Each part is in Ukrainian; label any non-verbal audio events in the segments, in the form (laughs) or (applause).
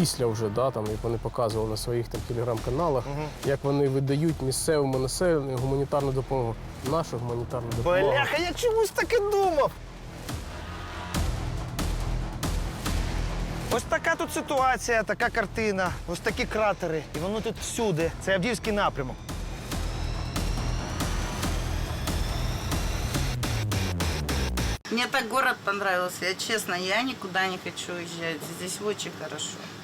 після вже, да, там, як вони показували на своїх там телеграм-каналах, як вони видають місцевому населенню гуманітарну допомогу. Нашу гуманітарну допомогу. Бляха, я чомусь таки думав. Ось така тут ситуація, така картина, ось такі кратери. І воно тут всюди. Це Авдіївський напрямок. Мне так город понравился, я честно, я никуда не хочу уезжать. Здесь очень хорошо.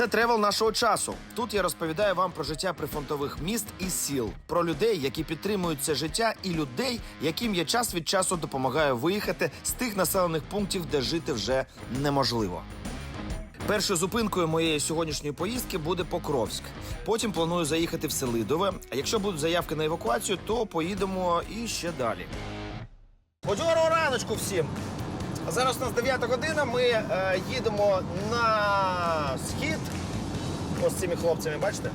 Це тревел нашого часу. Тут я розповідаю вам про життя прифронтових міст і сіл, про людей, які підтримують це життя, і людей, яким я час від часу допомагаю виїхати з тих населених пунктів, де жити вже неможливо. Першою зупинкою моєї сьогоднішньої поїздки буде Покровськ. Потім планую заїхати в Селидове. А якщо будуть заявки на евакуацію, то поїдемо і ще далі. Бадьорого раночку всім! Зараз у нас 9 година. Ми е, їдемо на схід. Ось цими хлопцями, бачите?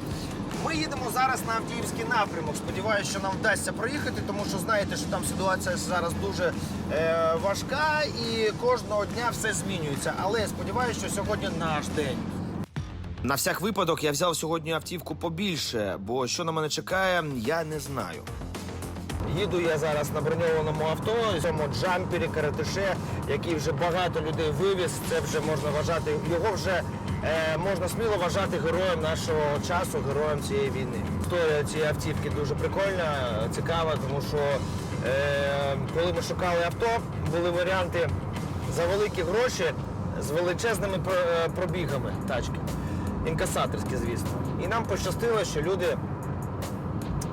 Ми їдемо зараз на Авдіївський напрямок. Сподіваюся, що нам вдасться проїхати, тому що знаєте, що там ситуація зараз дуже е, важка і кожного дня все змінюється. Але сподіваюся, що сьогодні наш день. На всяк випадок я взяв сьогодні автівку побільше, бо що на мене чекає, я не знаю. Їду я зараз на броньованому авто, цьому джампері, каратише, який вже багато людей вивіз. Це вже можна вважати, його вже е, можна сміло вважати героєм нашого часу, героєм цієї війни. Історія цієї автівки дуже прикольна, цікава, тому що е, коли ми шукали авто, були варіанти за великі гроші з величезними е, пробігами тачки. Інкасаторські, звісно. І нам пощастило, що люди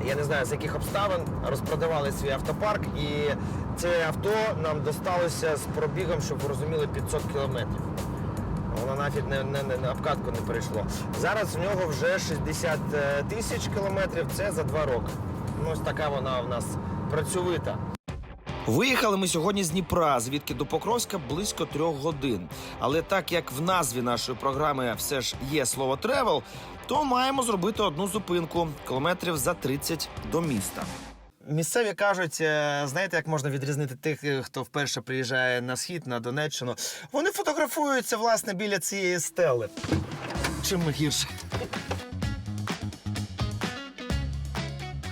я не знаю з яких обставин розпродавали свій автопарк, і це авто нам досталося з пробігом, щоб ви розуміли, 500 кілометрів. Воно навіть не, не, не, обкатку не перейшло. Зараз в нього вже 60 е, тисяч кілометрів. Це за два роки. Ну, ось така вона в нас працьовита. Виїхали ми сьогодні з Дніпра, звідки до Покровська близько трьох годин. Але так як в назві нашої програми все ж є слово тревел, то маємо зробити одну зупинку кілометрів за 30 до міста. Місцеві кажуть, е, знаєте, як можна відрізнити тих, е, хто вперше приїжджає на схід, на Донеччину. Вони фотографуються власне біля цієї стели. Чим ми гірше?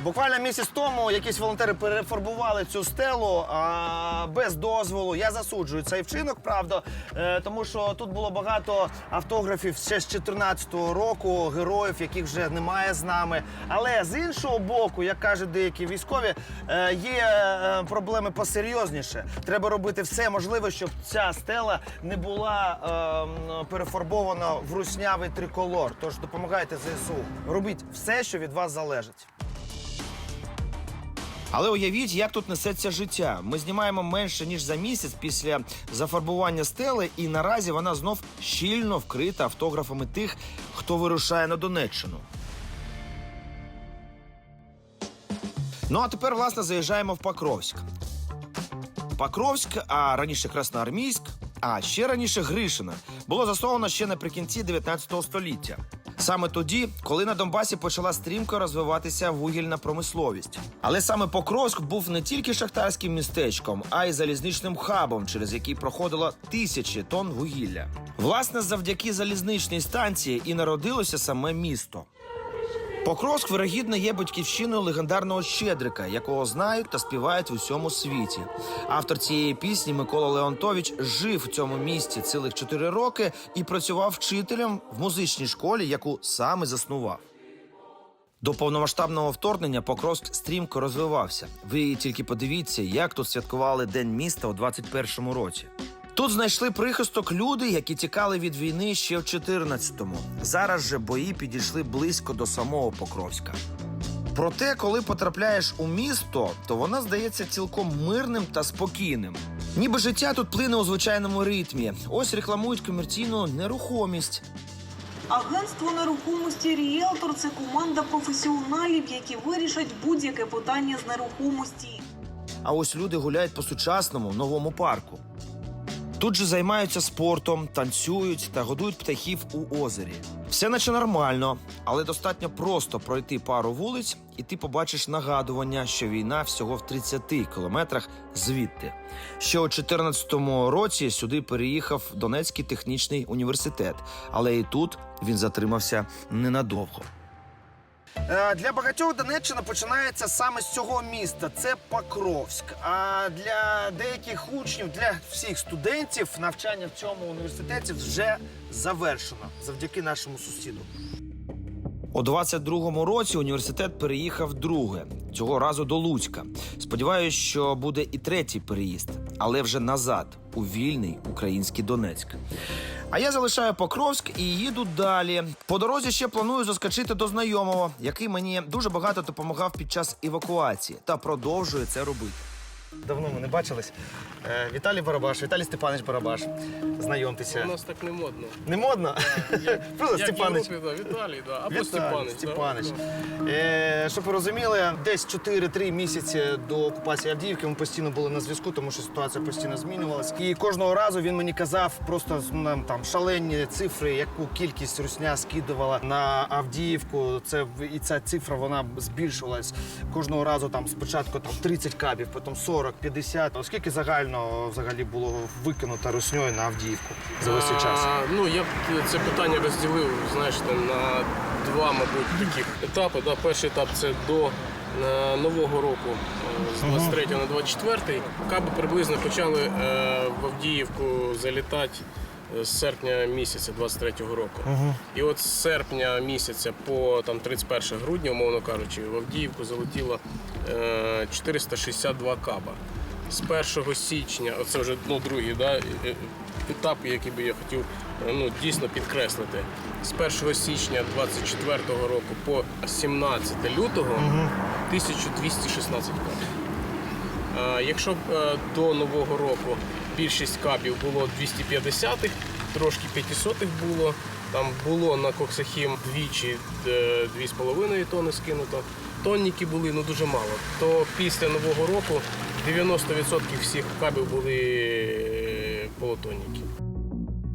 Буквально місяць тому якісь волонтери перефарбували цю стелу а, без дозволу. Я засуджую цей вчинок, правда, е, тому що тут було багато автографів ще з 2014 року, героїв, яких вже немає з нами. Але з іншого боку, як кажуть деякі військові, е, є е, проблеми посерйозніше. Треба робити все можливе, щоб ця стела не була е, перефарбована в руснявий триколор. Тож допомагайте ЗСУ. Робіть все, що від вас залежить. Але уявіть, як тут несеться життя. Ми знімаємо менше ніж за місяць після зафарбування стели, і наразі вона знов щільно вкрита автографами тих, хто вирушає на Донеччину. Ну а тепер, власне, заїжджаємо в Покровськ. Покровськ, а раніше Красноармійськ, а ще раніше Гришина, було засновано ще наприкінці 19 століття. Саме тоді, коли на Донбасі почала стрімко розвиватися вугільна промисловість. Але саме Покровськ був не тільки шахтарським містечком, а й залізничним хабом, через який проходило тисячі тонн вугілля. Власне, завдяки залізничній станції і народилося саме місто. Покровськ, вирогідно, є батьківщиною легендарного Щедрика, якого знають та співають в усьому світі. Автор цієї пісні Микола Леонтович жив в цьому місті цілих чотири роки і працював вчителем в музичній школі, яку саме заснував. До повномасштабного вторгнення Покровськ стрімко розвивався. Ви тільки подивіться, як тут святкували День міста у 21-му році. Тут знайшли прихисток люди, які тікали від війни ще в 14-му. Зараз же бої підійшли близько до самого Покровська. Проте, коли потрапляєш у місто, то воно здається цілком мирним та спокійним. Ніби життя тут плине у звичайному ритмі. Ось рекламують комерційну нерухомість. Агентство нерухомості Ріелтор це команда професіоналів, які вирішать будь-яке питання з нерухомості. А ось люди гуляють по сучасному новому парку. Тут же займаються спортом, танцюють та годують птахів у озері. Все наче нормально, але достатньо просто пройти пару вулиць, і ти побачиш нагадування, що війна всього в 30 кілометрах звідти. Ще у 2014 році сюди переїхав Донецький технічний університет, але і тут він затримався ненадовго. Е, Для багатьох Донеччина починається саме з цього міста. Це Покровськ. А для деяких учнів, для всіх студентів, навчання в цьому університеті вже завершено завдяки нашому сусіду. У 22-му році університет переїхав друге, цього разу до Луцька. Сподіваюсь, що буде і третій переїзд, але вже назад, у вільний український Донецьк. А я залишаю Покровськ і їду далі. По дорозі ще планую заскочити до знайомого, який мені дуже багато допомагав під час евакуації та продовжує це робити. Давно ми не бачились. Е, Віталій Барабаш, Віталій Степанович Барабаш. Знайомтеся. У нас так не модно. Не модно? Просто Як (laughs) в Степанович. Європі, да, Віталій, да. або Степанич. Степанич. Да. Е, щоб ви розуміли, десь 4-3 місяці до окупації Авдіївки ми постійно були на зв'язку, тому що ситуація постійно змінювалася. І кожного разу він мені казав просто нам там шалені цифри, яку кількість русня скидувала на Авдіївку. Це і ця цифра вона збільшувалась кожного разу. Там спочатку там 30 кабів, потім 40, 50. Оскільки загально взагалі було викинуто русньою на Авдіївку за весь цей час. А, Ну, я б це питання розділив, знаєш, на два, мабуть, таких етапи. Да. Перший етап це до е, Нового року е, з 23 на 24. Каби приблизно почали е, в Авдіївку залітати з серпня місяця 23-го року. І от з серпня місяця по там, 31 грудня, умовно кажучи, в Авдіївку залетіло е, 462 каба. З 1 січня, оце вже ну, другий да, е- е- етап, який би я хотів е, ну, дійсно підкреслити. З 1 січня 24 року по 17 лютого 1216 кабів. А Якщо б до Нового року більшість кабів було 250-х, трошки 500-х було. Там було на Коксахім двічі е, 2,5 тонни скинуто. Тонніки були ну дуже мало. То після Нового року 90% всіх кабів були е, полутонніки.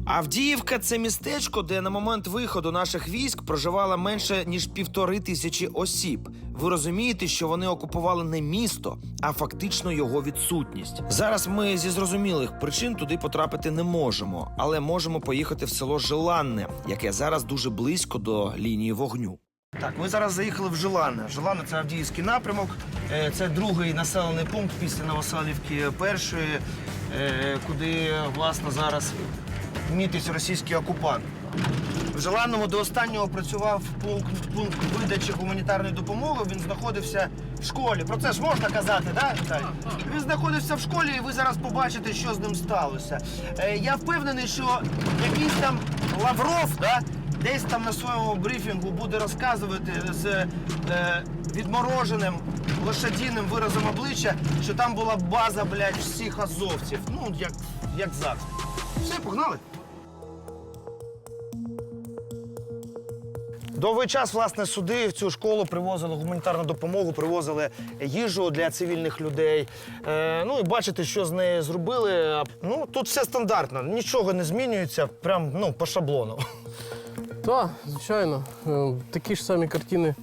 Авдіївка це містечко, де на момент виходу наших військ проживало менше ніж півтори тисячі осіб. Ви розумієте, що вони окупували не місто, а фактично його відсутність. Зараз ми зі зрозумілих причин туди потрапити не можемо, але можемо поїхати в село Желанне, яке зараз дуже близько до лінії вогню. Так, ми зараз заїхали в Желанне. Желанне це Авдіївський напрямок. Е, Це другий населений пункт після Новоселівки першої, е, куди власне зараз мітить російський окупант. В Желанному до останнього працював пункт, пункт видачі гуманітарної допомоги. Він знаходився в школі. Про це ж можна казати, да, Віталій? Він знаходився в школі, і ви зараз побачите, що з ним сталося. Е, я впевнений, що якийсь там Лавров, да, десь там на своєму брифінгу буде розказувати з е, відмороженим лошадіним виразом обличчя, що там була база, блядь, всіх азовців. Ну, як, як завжди. Все, погнали. Довгий час, власне, суди в цю школу привозили гуманітарну допомогу, привозили їжу для цивільних людей. Е, ну і бачите, що з нею зробили. Ну, тут все стандартно, нічого не змінюється, прям ну, по шаблону. Так, звичайно. Е, Такі ж самі картини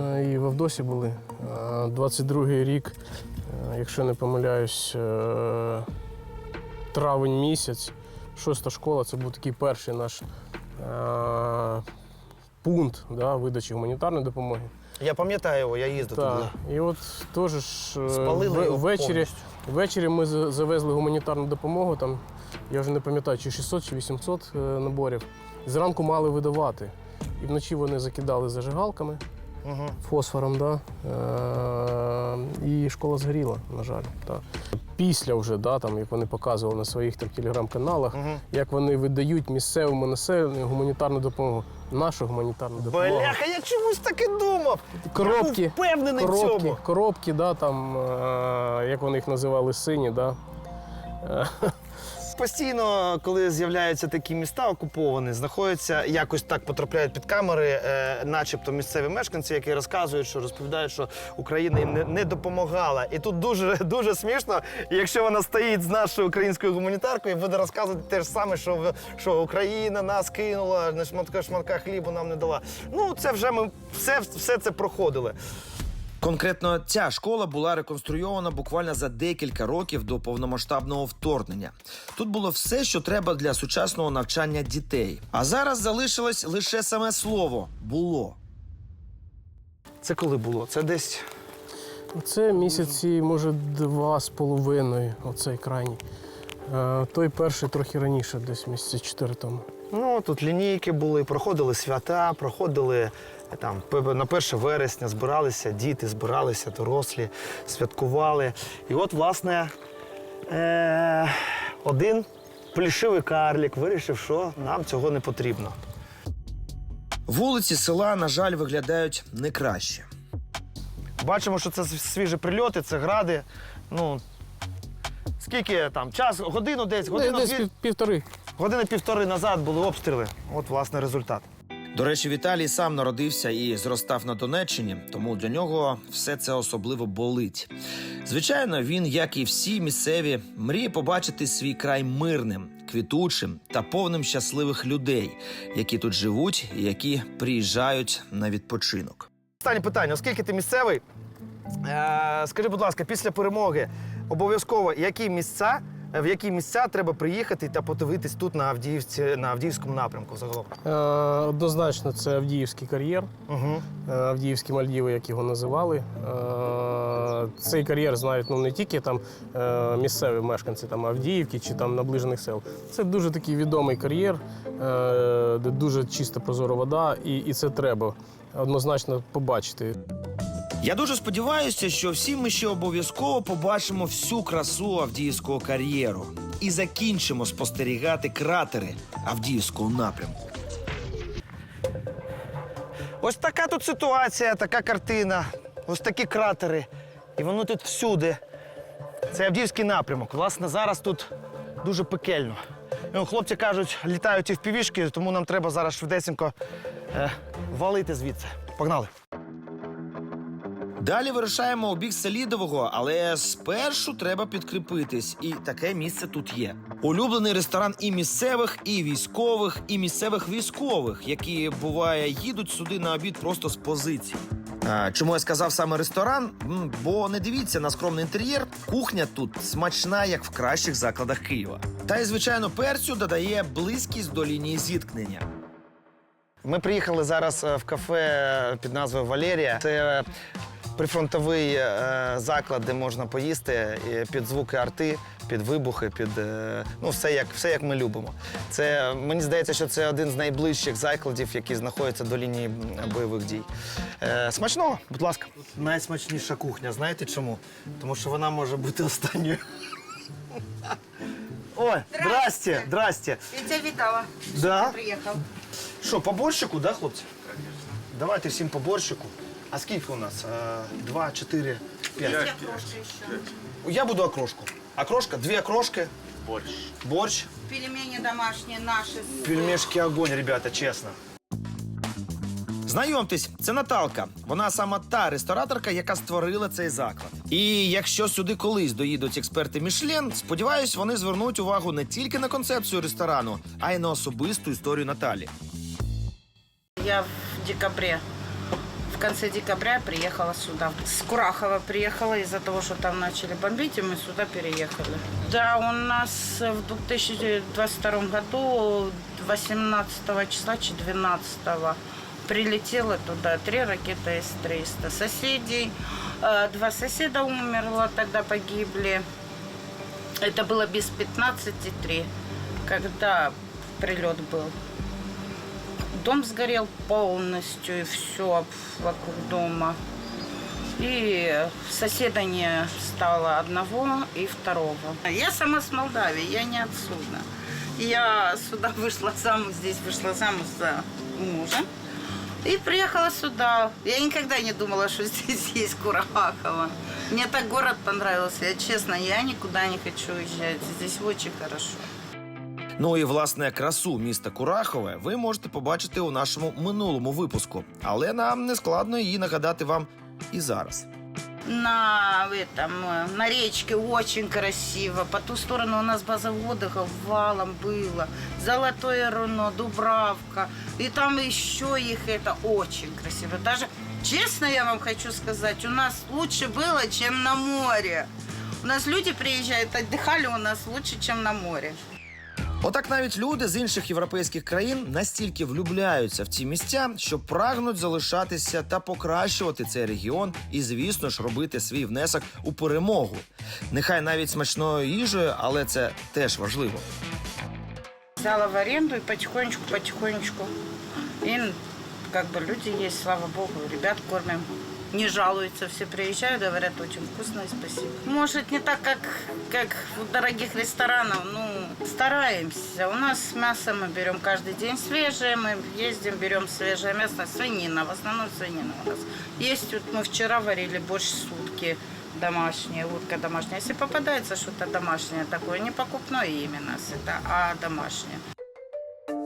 е, і в Авдосі були. Е, 22-й рік, е, якщо не помиляюсь, е, травень місяць, шоста школа, це був такий перший наш е, пункт да, видачі гуманітарної допомоги. Я пам'ятаю його, я їздив туди. Так. І от теж ж е, Спалили його ввечері, повністю. ввечері ми за- завезли гуманітарну допомогу. Там, я вже не пам'ятаю, чи 600, чи 800 е, наборів. Зранку мали видавати. І вночі вони закидали зажигалками, Угу. фосфором, да? е- і школа згоріла, на жаль. Так. Після вже, да, там, як вони показували на своїх там, телеграм-каналах, Угу. як вони видають місцевому населенню гуманітарну допомогу, нашу гуманітарну допомогу. Бляха, я чомусь так і думав. Коробки. Я був впевнений в коробки, цьому. коробки, да, там, е, як вони їх називали, сині, да. Постійно, коли з'являються такі міста окуповані, знаходяться, якось так потрапляють під камери, е, начебто місцеві мешканці, які розказують, що розповідають, що Україна їм не, не допомагала. І тут дуже дуже смішно, якщо вона стоїть з нашою українською гуманітаркою і буде розказувати те ж саме, що, що Україна нас кинула, на шматка шматка хлібу нам не дала. Ну, це вже ми все, все це проходили. Конкретно ця школа була реконструйована буквально за декілька років до повномасштабного вторгнення. Тут було все, що треба для сучасного навчання дітей. А зараз залишилось лише саме слово було. Це коли було? Це десь. Це місяці, може, два з половиною, оцей крайній. Е, Той перший трохи раніше, десь місяці чотири тому. Ну, тут лінійки були, проходили свята, проходили там на 1 вересня, збиралися діти, збиралися дорослі, святкували. І от, власне, е- один плішивий карлік вирішив, що нам цього не потрібно. Вулиці села, на жаль, виглядають не краще. Бачимо, що це свіжі прильоти, це гради. Ну, скільки там? Час, годину десь, годину, Десь дві, пів- півтори. години півтори назад були обстріли. От, власне, результат. До речі, Віталій сам народився і зростав на Донеччині, тому для нього все це особливо болить. Звичайно, він, як і всі місцеві, мріє побачити свій край мирним, квітучим та повним щасливих людей, які тут живуть і які приїжджають на відпочинок. Останнє питання. Оскільки ти місцевий, е, скажи, будь ласка, після перемоги обов'язково які місця, в які місця треба приїхати та подивитись тут на Авдіївці, на Авдіївському напрямку загалом? Е, Однозначно, це Авдіївський кар'єр, Угу. е, Авдіївські Мальдіви, як його називали. Е, Цей кар'єр знають ну, не тільки там е, місцеві мешканці там, Авдіївки чи там наближених сел. Це дуже такий відомий кар'єр, е, де дуже чиста прозора вода, і, і це треба однозначно побачити. Я дуже сподіваюся, що всі ми ще обов'язково побачимо всю красу Авдіївського кар'єру і закінчимо спостерігати кратери Авдіївського напрямку. Ось така тут ситуація, така картина, ось такі кратери. І воно тут всюди. Це Авдіївський напрямок. Власне, зараз тут дуже пекельно. Ну, хлопці кажуть, літають і в півішки, тому нам треба зараз швидесенько е, валити звідси. Погнали. Далі вирушаємо у бік Селідового, але спершу треба підкріпитись, і таке місце тут є. Улюблений ресторан і місцевих, і військових, і місцевих військових, які буває їдуть сюди на обід просто з позицій. Чому я сказав саме ресторан? Бо не дивіться на скромний інтер'єр. Кухня тут смачна, як в кращих закладах Києва. Та й звичайно перцю додає близькість до лінії зіткнення. Ми приїхали зараз е, в кафе під назвою Валерія. Це прифронтовий е, заклад, де можна поїсти під звуки арти, під вибухи, під е, ну все як все як ми любимо. Це мені здається, що це один з найближчих закладів, які знаходяться до лінії бойових дій. Е, смачного, будь ласка. Найсмачніша кухня. Знаєте чому? Тому що вона може бути останньою. (laughs) Ой, здрасте, здрасте. Я тебя видала, Да? приехал. Що, по борщику, да, хлопці? Давайте всім по борщику. А скільки у нас? Е, Два, чотири, п'ять. Я крошка еще. Я буду окрошку. Окрошка, дві окрошки. Борщ. Борщ. Пельмени домашние наши. с- Пельмешки огонь, ребята, чесно. Знайомтесь, це Наталка. Вона сама та рестораторка, яка створила цей заклад. І якщо сюди колись доїдуть експерти Мішлен, сподіваюсь, вони звернуть увагу не тільки на концепцію ресторану, а й на особисту історію Наталі. Я в декабре, конце декабря приехала сюда. С Курахова приехала из-за того, что там начали бомбить, и мы сюда переехали. Да, у нас в 2022 году 18 числа, чи 12 прилетело туда три ракеты С-300. Соседей, э, два соседа умерло, тогда погибли. Это было без 15,3, когда прилет был. Дом сгорел полностью, и все вокруг дома. И соседа не стало одного и второго. Я сама с Молдавии, я не отсюда. Я сюда (laughs) вышла замуж, здесь вышла замуж за мужа. И приехала сюда. Я никогда не думала, что (laughs) здесь есть Курахово. Мне так город понравился. Я честно, я никуда не хочу уезжать. Здесь очень хорошо. Ну і власне красу міста Курахове ви можете побачити у нашому минулому випуску, але нам не складно її нагадати вам і зараз. На этом, э, на речке очень красиво. По ту сторону у нас база отдыха валом было. Золотое руно, Дубравка. И там еще их это очень красиво. Даже Честно я вам хочу сказать, у нас лучше было, чем на море. У нас люди приезжают, отдыхали у нас лучше, чем на море. Отак навіть люди з інших європейських країн настільки влюбляються в ці місця, що прагнуть залишатися та покращувати цей регіон і, звісно ж, робити свій внесок у перемогу. Нехай навіть смачною їжею, але це теж важливо. Взяла в аренду и потихонечку-потихонечку. И как бы люди есть, слава богу, ребят кормим Не жалуются, все приезжают, говорят, очень вкусно и спасибо. Может, не так, как, как в дорогих ресторанах, ну, стараемся. У нас мясо мы берем каждый день свежее, мы ездим, берем свежее мясо, свинина, в основном свинина у нас. Есть, вот мы вчера варили борщ сутки домашнее, утка домашняя. Если попадается что-то домашнее такое, не покупное именно, это, а домашнее.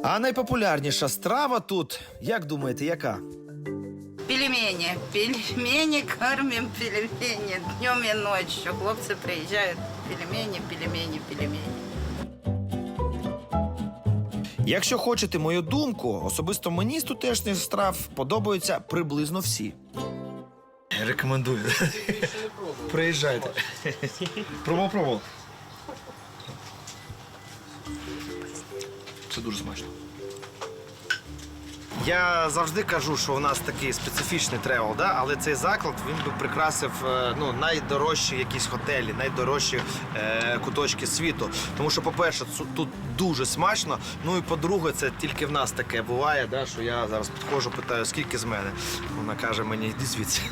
А найпопулярніша страва тут, як думаєте, яка? Пельмени. Пельмени кормим, пельмени днем и ночью. Хлопцы приезжают, пельмени, пельмени, пельмени. Якщо хочете мою думку, особисто мені з тутешніх страв подобаються приблизно всі. Рекомендую. Приїжджайте. Пробував, пробував. Це дуже смачно. Я завжди кажу, що у нас такий специфічний тревел, да? але цей заклад він би прикрасив е, ну, найдорожчі якісь готелі, найдорожчі е, куточки світу. Тому що, по-перше, тут дуже смачно. Ну і по-друге, це тільки в нас таке буває, да? що я зараз підходжу, питаю, скільки з мене. Вона каже мені, йди звідси.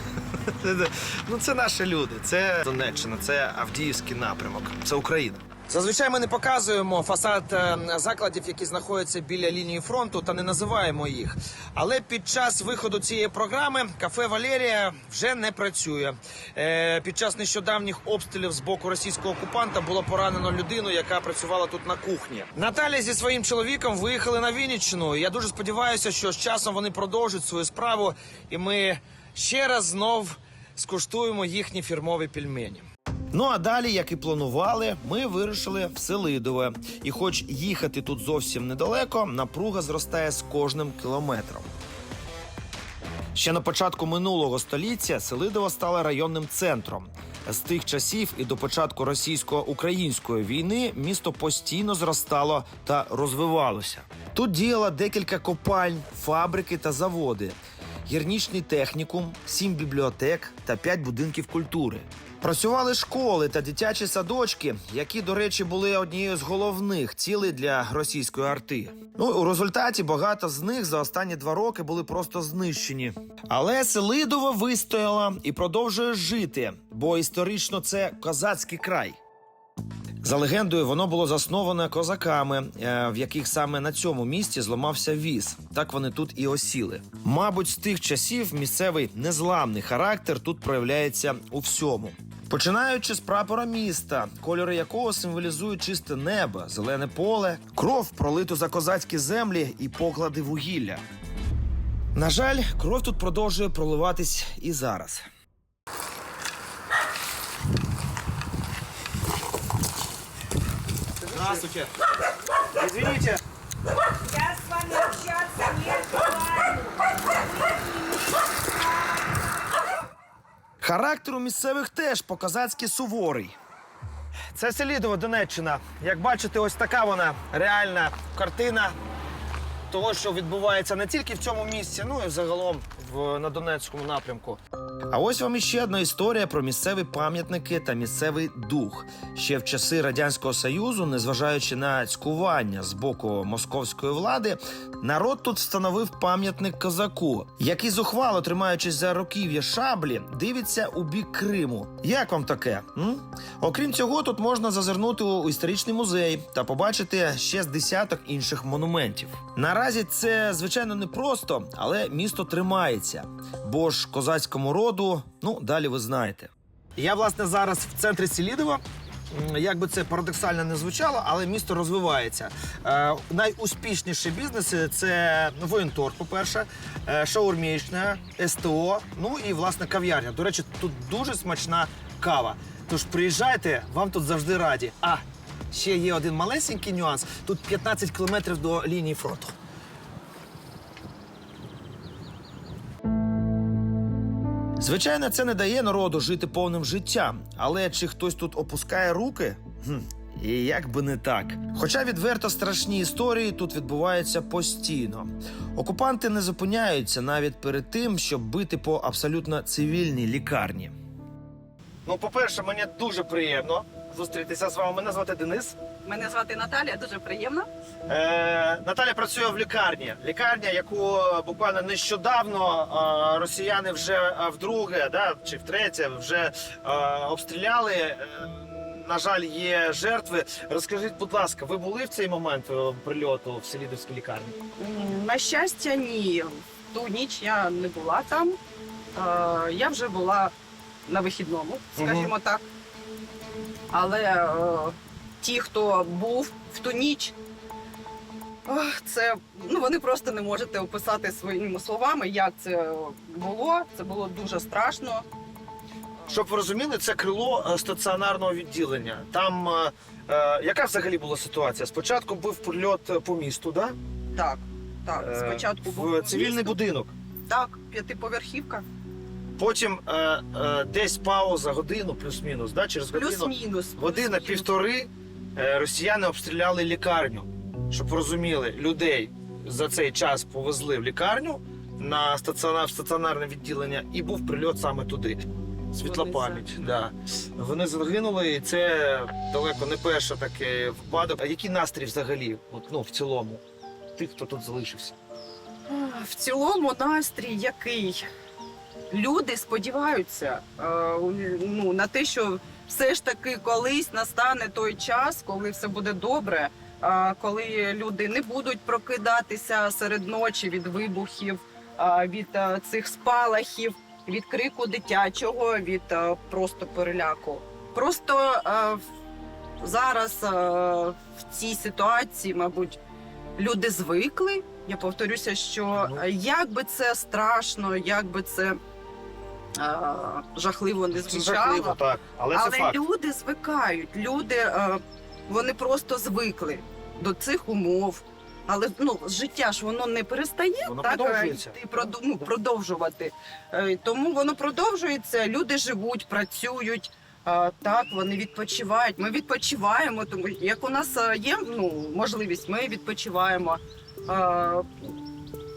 (laughs) ну це наші люди, це Донеччина, це Авдіївський напрямок, це Україна. Зазвичай ми не показуємо фасад е, закладів, які знаходяться біля лінії фронту, та не називаємо їх. Але під час виходу цієї програми кафе Валерія вже не працює. Е, Під час нещодавніх обстрілів з боку російського окупанта було поранено людину, яка працювала тут на кухні. Наталя зі своїм чоловіком виїхали на Вінниччину. Я дуже сподіваюся, що з часом вони продовжать свою справу, і ми ще раз знов скуштуємо їхні фірмові пельмені. Ну а далі, як і планували, ми вирушили в Селидове. І хоч їхати тут зовсім недалеко, напруга зростає з кожним кілометром. Ще на початку минулого століття Селидово стало районним центром. З тих часів і до початку російсько-української війни місто постійно зростало та розвивалося. Тут діяло декілька копальń, фабрики та заводи, гірнічний технікум, сім бібліотек та п'ять будинків культури. Працювали школи та дитячі садочки, які, до речі, були однією з головних цілей для російської арти. Ну у результаті багато з них за останні два роки були просто знищені. Але Селидово вистояла і продовжує жити, бо історично це козацький край. За легендою, воно було засноване козаками, е, в яких саме на цьому місці зламався віз. Так вони тут і осіли. Мабуть, з тих часів місцевий незламний характер тут проявляється у всьому. Починаючи з прапора міста, кольори якого символізують чисте небо, зелене поле, кров пролиту за козацькі землі і поклади вугілля. На жаль, кров тут продовжує проливатись і зараз. Здравствуйте. Извините. Я с вами общаться не желаю. Характер у місцевих теж по-козацьки суворий. Це Селідово, Донеччина. Як бачите, ось така вона реальна картина того, що відбувається не тільки в цьому місці, ну і загалом в, на Донецькому напрямку. А ось вам іще одна історія про місцеві пам'ятники та місцевий дух. Ще в часи радянського союзу, незважаючи на цькування з боку московської влади, народ тут встановив пам'ятник козаку, який зухвало тримаючись за руків'я шаблі, дивиться у бік Криму. Як вам таке? М? Окрім цього, тут можна зазирнути у історичний музей та побачити ще з десяток інших монументів. Наразі це звичайно непросто, але місто тримається, бо ж козацькому роду, ну далі ви знаєте. Я власне зараз в центрі Селідова. Як би це парадоксально не звучало, але місто розвивається. Е, найуспішніші бізнеси це воєнтор, по-перше, е, шаурмічна, СТО, ну і власне кав'ярня. До речі, тут дуже смачна кава. Тож приїжджайте, вам тут завжди раді. А ще є один малесенький нюанс: тут 15 кілометрів до лінії фронту. Звичайно, це не дає народу жити повним життям, але чи хтось тут опускає руки? Хм. І як би не так. Хоча відверто страшні історії тут відбуваються постійно. Окупанти не зупиняються навіть перед тим, щоб бити по абсолютно цивільній лікарні. Ну, по-перше, мені дуже приємно зустрітися з вами. Мене звати Денис. Мене звати Наталія, дуже приємно. Е, Наталя працює в лікарні. Лікарня, яку буквально нещодавно е, росіяни вже е, вдруге, да, чи втретє, вже е, обстріляли. Е, на жаль, є жертви. Розкажіть, будь ласка, ви були в цей момент е, прильоту в Селідовській лікарні? На щастя, ні. Ту ніч я не була там. Е, Я вже була на вихідному, скажімо так. Але е, ті, хто був в ту ніч, це ну вони просто не можете описати своїми словами, як це було. Це було дуже страшно. Щоб ви розуміли, це крило е, стаціонарного відділення. Там е, е, яка взагалі була ситуація? Спочатку був прильот е, по місту, да? Так, так. Е, Спочатку був в цивільний місто. будинок. Так, п'ятиповерхівка. Потім е, е, десь пауза годину, плюс-мінус, да? через годину. Плюс-мінус. Година плюс-мінус. півтори е, росіяни обстріляли лікарню. Щоб ви розуміли, людей за цей час повезли в лікарню на стаціонар, в стаціонарне відділення, і був прильот саме туди. Світла пам'ять. Да. Вони загинули, і це далеко не перший такий випадок. А який настрій взагалі? От, ну, в цілому, тих, хто тут залишився? В цілому настрій який? Люди сподіваються е, ну, на те, що все ж таки колись настане той час, коли все буде добре, е, коли люди не будуть прокидатися серед ночі від вибухів, е, від цих спалахів, від крику дитячого, від просто переляку. Просто зараз в цій ситуації, мабуть, люди звикли. Я повторюся, що як би це страшно, як би це жахливо не звучало, жахливо, так. Але, але це факт. люди звикають. Люди е, вони просто звикли до цих умов. Але ну життя ж воно не перестає Воно так е, продовжується. йти, проду- ну, продовжувати. Е, Тому воно продовжується. Люди живуть, працюють. е, Так, вони відпочивають. Ми відпочиваємо, тому як у нас е, є ну, можливість, ми відпочиваємо. Е,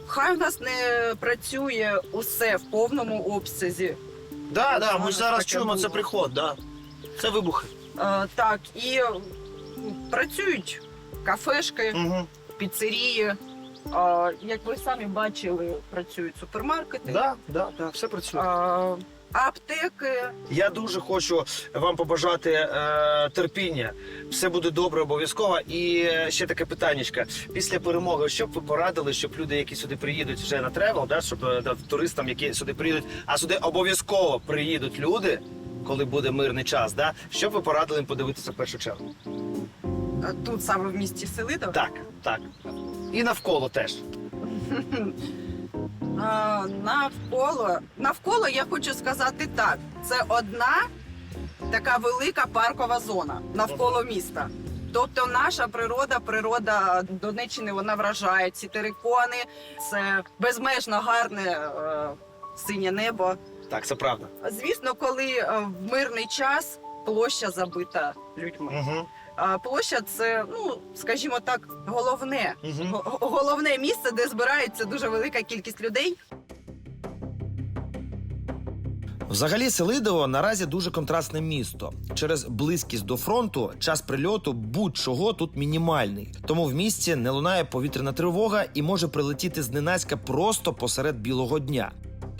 Хай у нас не працює усе в повному обсязі. Да, да, ми Зараз ж зараз таке чуємо, це було. приход, да. Це вибухи. Е, Так, і працюють кафешки, Угу. піцерії. Е, Як ви самі бачили, працюють супермаркети, Да, да, да, все працює. е, аптеки. Я дуже хочу вам побажати е, терпіння. Все буде добре, обов'язково. І е, ще таке питаннячко. Після перемоги, що б ви порадили, щоб люди, які сюди приїдуть вже на тревел, да, щоб е, да, туристам, які сюди приїдуть, а сюди обов'язково приїдуть люди, коли буде мирний час, да, що б ви порадили їм подивитися в першу чергу? Тут саме в місті Селидов. Так, так. І навколо теж. (laughs) Навколо навколо я хочу сказати так: це одна така велика паркова зона навколо міста. Тобто наша природа, природа Донеччини, вона вражає ці терикони, це безмежно гарне е, синє небо. Так, це правда. Звісно, коли е, в мирний час площа забита людьми. Угу. А площа це, ну скажімо так, головне Угу. Головне місце, де збирається дуже велика кількість людей. Взагалі, Селидово наразі дуже контрастне місто. Через близькість до фронту час прильоту будь-чого тут мінімальний. Тому в місті не лунає повітряна тривога і може прилетіти зненацька просто посеред білого дня.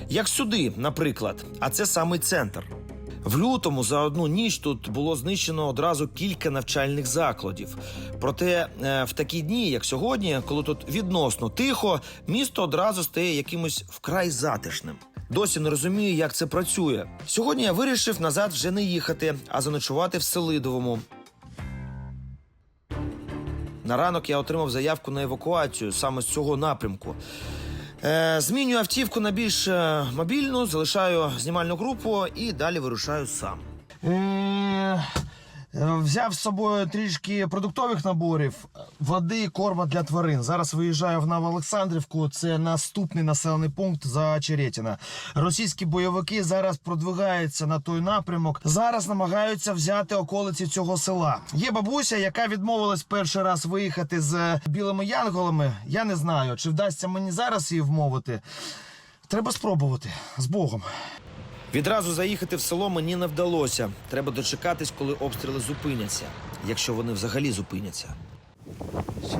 Як сюди, наприклад, а це самий центр. В лютому за одну ніч тут було знищено одразу кілька навчальних закладів. Проте е, в такі дні, як сьогодні, коли тут відносно тихо, місто одразу стає якимось вкрай затишним. Досі не розумію, як це працює. Сьогодні я вирішив назад вже не їхати, а заночувати в Селидовому. На ранок я отримав заявку на евакуацію саме з цього напрямку. Е, змінюю автівку на більш е, мобільну, залишаю знімальну групу і далі вирушаю сам. Е, Взяв з собою трішки продуктових наборів, води, корма для тварин. Зараз виїжджаю в Новоолександрівку. Це наступний населений пункт за Черетіна. Російські бойовики зараз продвигаються на той напрямок. Зараз намагаються взяти околиці цього села. Є бабуся, яка відмовилась перший раз виїхати з білими янголами. Я не знаю, чи вдасться мені зараз її вмовити. Треба спробувати з Богом. Відразу заїхати в село мені не вдалося. Треба дочекатись, коли обстріли зупиняться, якщо вони взагалі зупиняться. Це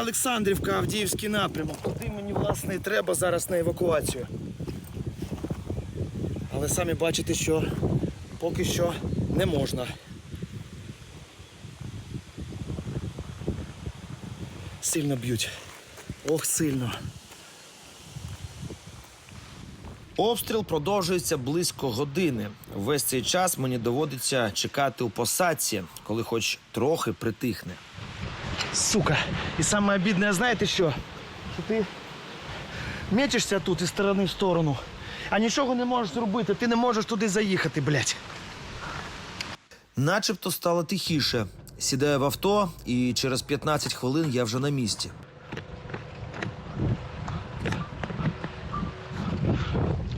Олександрівка, Авдіївський напрямок. Туди мені, власне, і треба зараз на евакуацію. Але самі бачите, що поки що не можна. Сильно б'ють. Ох, сильно. Обстріл продовжується близько години. Весь цей час мені доводиться чекати у посадці, коли хоч трохи притихне. Сука. І саме обідне, знаєте що? Що ти мечешся тут із сторони в сторону, а нічого не можеш зробити. Ти не можеш туди заїхати, блядь. Начебто стало тихіше. Сідаю в авто, і через 15 хвилин я вже на місці.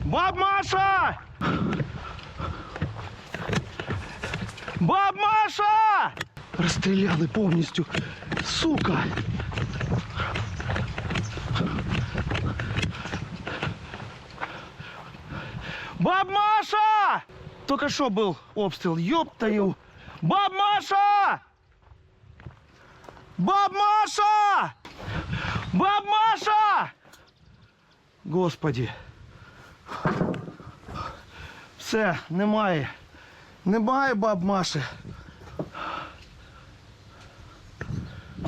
Баб Маша! Баб Маша! Розстріляли повністю. Сука! Баб Маша! Только что был обстрел, ёптаю! Баб Маша! Баб Маша! Баб Маша! Господи! Все, немає. Немає баб Маші.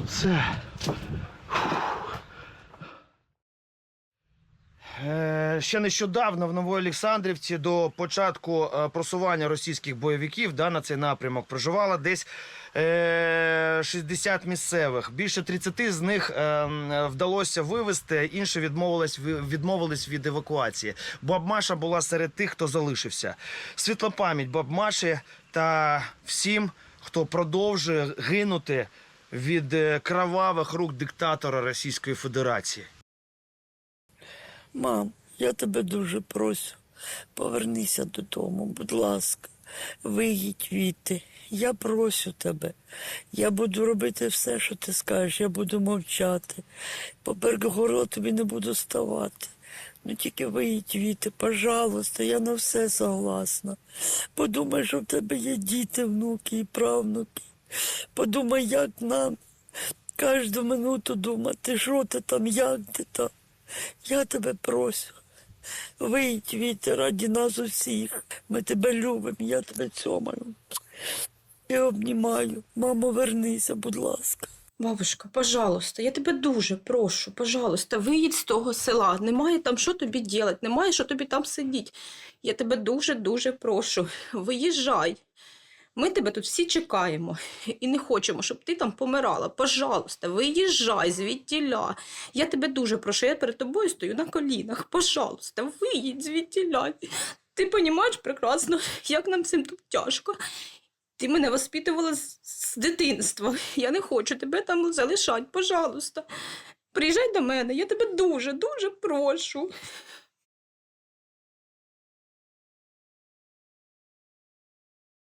Все. Е, Ще нещодавно в Новоолександрівці до початку е, просування російських бойовиків да, на цей напрямок проживало десь е, 60 місцевих. Більше 30 з них е, вдалося вивезти, інші відмовились, ви- відмовились від евакуації. Баб Маша була серед тих, хто залишився. Світла пам'ять баб та всім, хто продовжує гинути від е, кровавих рук диктатора Російської Федерації. Мам, я тебе дуже прошу, повернися додому, будь ласка, виїдь віти. Я прошу тебе. Я буду робити все, що ти скажеш, я буду мовчати. Поперек город тобі не буду ставати. Ну тільки виїдь віти, пожалуйста, я на все согласна. Подумай, що в тебе є діти, внуки і правнуки. Подумай, як нам кожну минуту думати, що ти там, як ти там. Я тебе прошу. Вийдь, Вітя, раді нас усіх. Ми тебе любимо, я тебе цьомаю. І обнімаю. Мамо, вернися, будь ласка. Бабушка, пожалуйста, я тебе дуже прошу, пожалуйста, виїдь з того села. Немає там що тобі ділати, немає що тобі там сидіти. Я тебе дуже-дуже прошу. Виїжджай. Ми тебе тут всі чекаємо (laughs) і не хочемо, щоб ти там помирала. Пожалуйста, виїжджай звідтіля. Я тебе дуже прошу, я перед тобою стою на колінах. Пожалуйста, виїдь звідтіля. Ти розумієш прекрасно, (laughs) як нам всім тут тяжко. Ти мене воспитувала з, з дитинства. (laughs) Я не хочу тебе там залишати, пожалуйста. Приїжджай до мене, я тебе дуже, дуже прошу.